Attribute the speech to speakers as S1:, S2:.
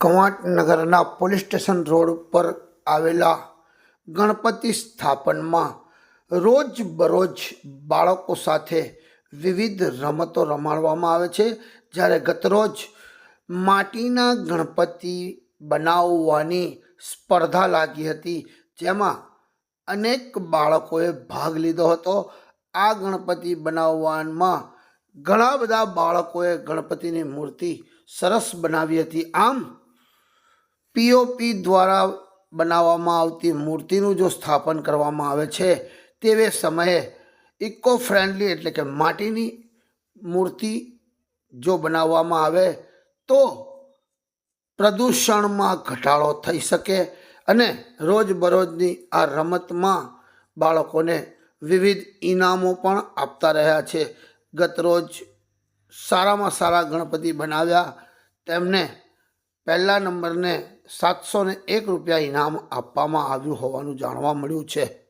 S1: કવાંટનગરના police station road પર આવેલા ગણપતિ સ્થાપનમાં રોજ બરોજ બાળકો સાથે વિવિધ રમતો રમાડવામાં આવે છે. જ્યારે ગતરોજ માટીના ગણપતિ બનાવવાની સ્પર્ધા લાગી હતી, જેમાં અનેક બાળકોએ ભાગ લીધો હતો. આ ગણપતિ બનાવવામાં ઘણા બધા બાળકોએ ગણપતિની મૂર્તિ સરસ બનાવી હતી. આમ પીઓપી દ્વારા બનાવવામાં આવતી મૂર્તિનું જો સ્થાપન કરવામાં આવે છે, તેવે સમયે ઇકો ફ્રેન્ડલી એટલે કે માટીની મૂર્તિ જો બનાવવામાં આવે, તો પ્રદૂષણમાં ઘટાડો થઈ શકે અને રોજબરોજની આ રમતમાં બાળકોને વિવિધ ઇનામો પણ આપતા રહ્યા છે. ગતરોજ સારામાં સારા ગણપતિ બનાવ્યા, તેમને પહેલા નંબરને સાતસો એક રૂપિયા ઇનામ આપવામાં આવ્યું હોવાનું જાણવા મળ્યું છે.